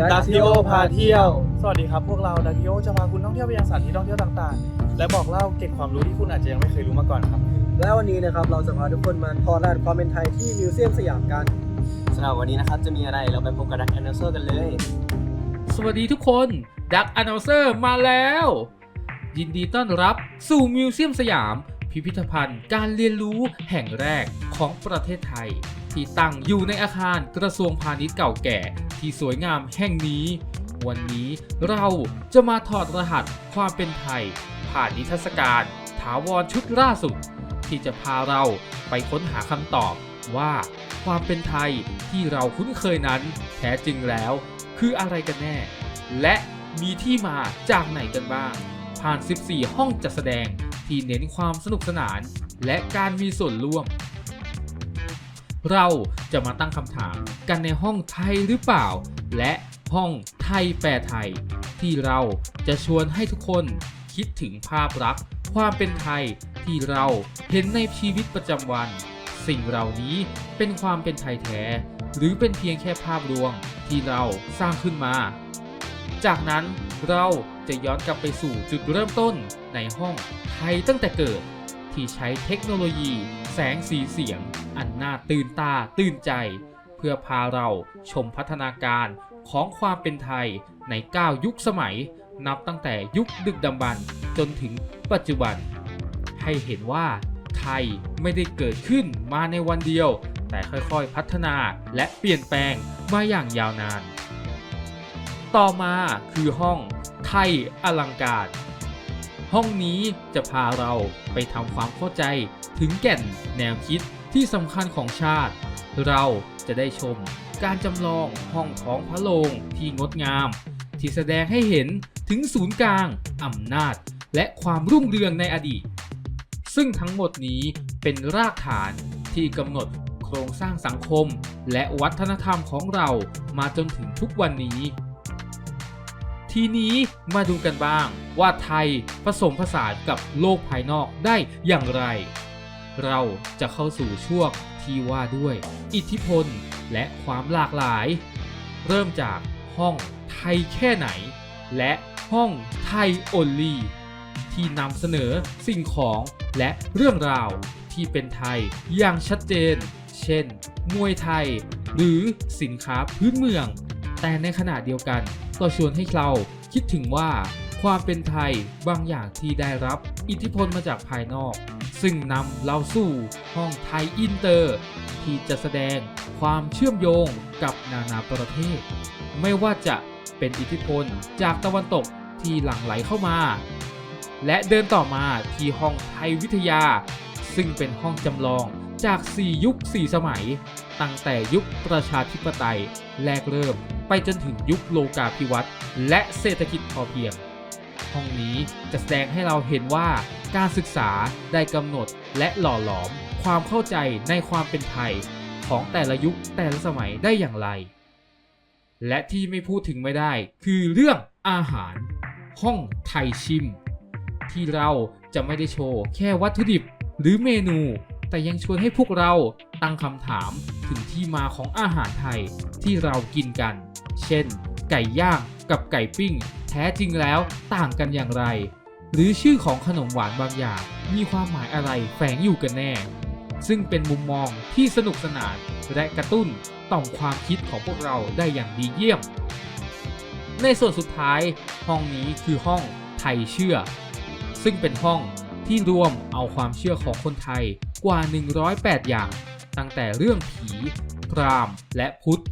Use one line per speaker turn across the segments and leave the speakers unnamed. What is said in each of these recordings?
ดัทิโอพาเที่ยว สวัสดีครับพวกเราดัทิโอจะพาคุณท่องเที่ยวไปยังสถานที่ท่องเที่ยวต่างๆ และบอกเล่าเกร็ดความรู้ที่คุณอาจจะยังไม่เคยรู้มาก่อนครับ
และวันนี้นะครับเราจะพาทุกคนมาถอดรหัสความเป็นไทยที่มิวเซียมสยามกัน
สำหรับวันนี้นะครับจะมีอะไรเราไปพบกับดักแอนนเซอร์กันเลย
สวัสดีทุกคนดัก a น n เซอร์มาแล้ว ยินดีต้อนรับสู่มิวเซียมสยาม พิพิธภัณฑ์ การเรียนรู้แห่งแรกของประเทศไทย ที่ตั้งอยู่ในอาคารกระทรวงพาณิชย์เก่าแก่ ที่สวยงามแห่งนี้ วันนี้เราจะมาถอดรหัสความเป็นไทย ผ่านนิทรรศการ ถาวรชุดล่าสุด ที่จะพาเราไปค้นหาคำตอบว่าความเป็นไทยที่เราคุ้นเคยนั้นแท้จริงแล้วคืออะไรกันแน่ และมีที่มาจากไหนกันบ้าง ผ่าน 14 ห้องจัดแสดง ที่เน้นความสนุกสนาน และการมีส่วนร่วม เราจะมาตั้งคำถามกันในห้องไทยหรือเปล่า และห้องไทยแปลไทย ที่เราจะชวนให้ทุกคนคิดถึงภาพลักษณ์ความเป็นไทยที่เราเห็นในชีวิตประจำวัน สิ่งเหล่านี้เป็นความเป็นไทยแท้ หรือเป็นเพียงแค่ภาพลวงที่เราสร้างขึ้นมา จากนั้นเรา จะย้อนกลับไปสู่จุดเริ่มต้นในห้องไทยตั้งแต่เกิด ที่ใช้เทคโนโลยี แสงสีเสียง อันน่าตื่นตาตื่นใจ เพื่อพาเราชมพัฒนาการของความเป็นไทยใน 9 ยุคสมัย นับตั้งแต่ยุคดึกดำบรรพ์จนถึงปัจจุบัน ให้เห็นว่าไทยไม่ได้เกิดขึ้นมาในวันเดียว แต่ค่อยๆพัฒนาและเปลี่ยนแปลงมาอย่างยาวนาน ต่อมาคือห้องไทยอลังการ ห้องนี้จะพาเราไปทำความเข้าใจถึงแก่นแนวคิดที่สำคัญของชาติ เราจะได้ชมการจำลองห้องท้องพระโรงที่งดงาม ที่แสดงให้เห็นถึงศูนย์กลางอำนาจ และความรุ่งเรืองในอดีต ซึ่งทั้งหมดนี้เป็นรากฐานที่กำหนดโครงสร้างสังคม และวัฒนธรรมของเรามาจนถึงทุกวันนี้ ทีนี้มาดูกันบ้าง ว่าไทยผสมผสานกับโลกภายนอกได้อย่างไร เราจะเข้าสู่ช่วงที่ว่าด้วย อิทธิพลและความหลากหลาย เริ่มจากห้องไทยแค่ไหน และห้องไทยโอลีที่นำเสนอสิ่งของและเรื่องราวที่เป็นไทยอย่างชัดเจน เช่น มวยไทย หรือสินค้าพื้นเมือง แต่ในขณะเดียวกันก็ชวนให้เราคิดถึงว่าความเป็นไทยบางอย่างที่ได้รับอิทธิพลมาจากภายนอก ซึ่งนำเราสู่ห้องไทยอินเตอร์ ที่จะแสดงความเชื่อมโยงกับนานาประเทศ ไม่ว่าจะเป็นอิทธิพลจากตะวันตกที่หลั่งไหลเข้ามา และเดินต่อมาที่ห้องไทยวิทยา ซึ่งเป็นห้องจำลองจาก 4 ยุค 4 สมัย ตั้งแต่ยุคประชาธิปไตยแรกเริ่ม ไปจนถึงยุคโลกาภิวัตน์และเศรษฐกิจพอเพียง ห้องนี้จะแสดงให้เราเห็นว่าการศึกษาได้กำหนดและหล่อหลอมความเข้าใจในความเป็นไทยของแต่ละยุคแต่ละสมัยได้อย่างไร และที่ไม่พูดถึงไม่ได้คือเรื่องอาหาร ห้องไทยชิม ที่เราจะไม่ได้โชว์แค่วัตถุดิบหรือเมนู แต่ยังชวนให้พวกเราตั้งคำถามถึงที่มาของอาหารไทยที่เรากินกัน เช่น ไก่ย่างกับไก่ปิ้ง แท้จริงแล้วต่างกันอย่างไร หรือชื่อของขนมหวานบางอย่าง มีความหมายอะไรแฝงอยู่กันแน่ ซึ่งเป็นมุมมองที่สนุกสนานและกระตุ้นต่อมความคิดของพวกเราได้อย่างดีเยี่ยม ในส่วนสุดท้ายห้องนี้คือห้องไทยเชื่อ ซึ่งเป็นห้องที่รวมเอาความเชื่อของคนไทยกว่า 108 อย่าง ตั้งแต่เรื่องผี พราหมณ์ และพุทธ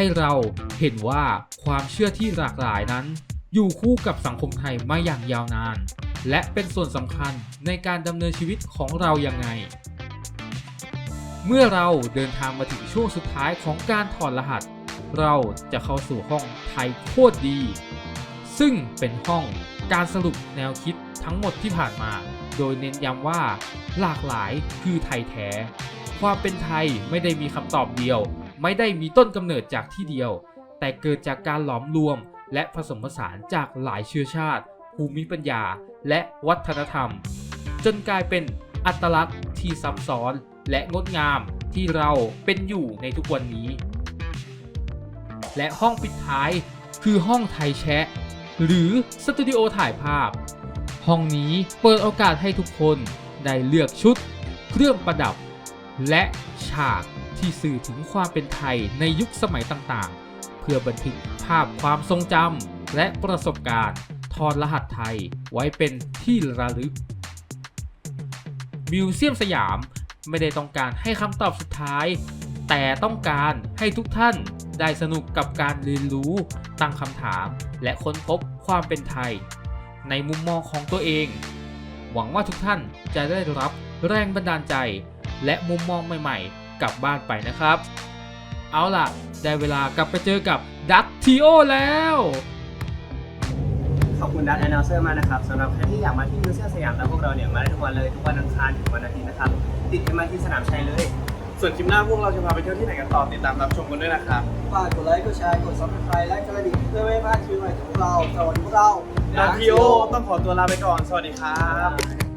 ให้เราเห็นว่าความเชื่อที่หลากหลายนั้น อยู่คู่กับสังคมไทยมาอย่างยาวนาน และเป็นส่วนสำคัญในการดำเนินชีวิตของเรายังไง เมื่อเราเดินทางมาถึงช่วงสุดท้ายของการถอดรหัส เราจะเข้าสู่ห้องไทยโคตรดี ซึ่งเป็นห้องการสรุปแนวคิดทั้งหมดที่ผ่านมา โดยเน้นย้ำว่า หลากหลายคือไทยแท้ ความเป็นไทยไม่ได้มีคำตอบเดียว ไม่ได้มีต้นกำเนิดจากที่เดียว แต่เกิดจากการหลอมรวม และผสมผสานจากหลายเชื้อชาติ ภูมิปัญญา และวัฒนธรรม จนกลายเป็นอัตลักษณ์ที่ซับซ้อนและงดงามที่เราเป็นอยู่ในทุกวันนี้ และห้องปิดท้ายคือห้องไทยแชะ หรือสตูดิโอถ่ายภาพ ห้องนี้เปิดโอกาสให้ทุกคนได้เลือกชุด เครื่องประดับ และฉาก ที่สื่อถึงความเป็นไทยในยุคสมัยต่างๆ เพื่อบันทึกภาพความทรงจำและประสบการณ์ทอดรหัสไทยไว้เป็นที่ระลึก มิวเซียมสยามไม่ได้ต้องการให้คำตอบสุดท้าย แต่ต้องการให้ทุกท่านได้สนุกกับการเรียนรู้ ตั้งคำถาม และค้นพบความเป็นไทย ในมุมมองของตัวเอง หวังว่าทุกท่านจะได้รับแรงบันดาลใจ และมุมมองใหม่ ๆ กลับบ้านไปนะครับ เอาล่ะ ได้เวลากลับไปเจอกับดักทีโอแล้ว
ขอบคุณดัตแอนนเซอร์มากนะครับสำหรับใครที่อยากมาที่มิวเซียมสยามแล้วพวกเราเนี่ยมาได้ทุกวันเลยทุกวันอังคารถึงวันอาทิตย์นะครับ ติดกันมาที่สนามชัยเลย
ส่วนคลิปหน้าพวกเราจะพาไปเที่ยวที่ไหนกันต่อติดตามรับชมกันด้วยนะครับ
ฝากกดไลค์กดแชร์กดซับสไครต์และกระดิ่งเพื่อไม่ให้พลาดคลิปใหม่จากพวกเราสวัสดีพวกเรา
นาทีโอต้องขอตัวลาไปก่อนสวัสดีครับ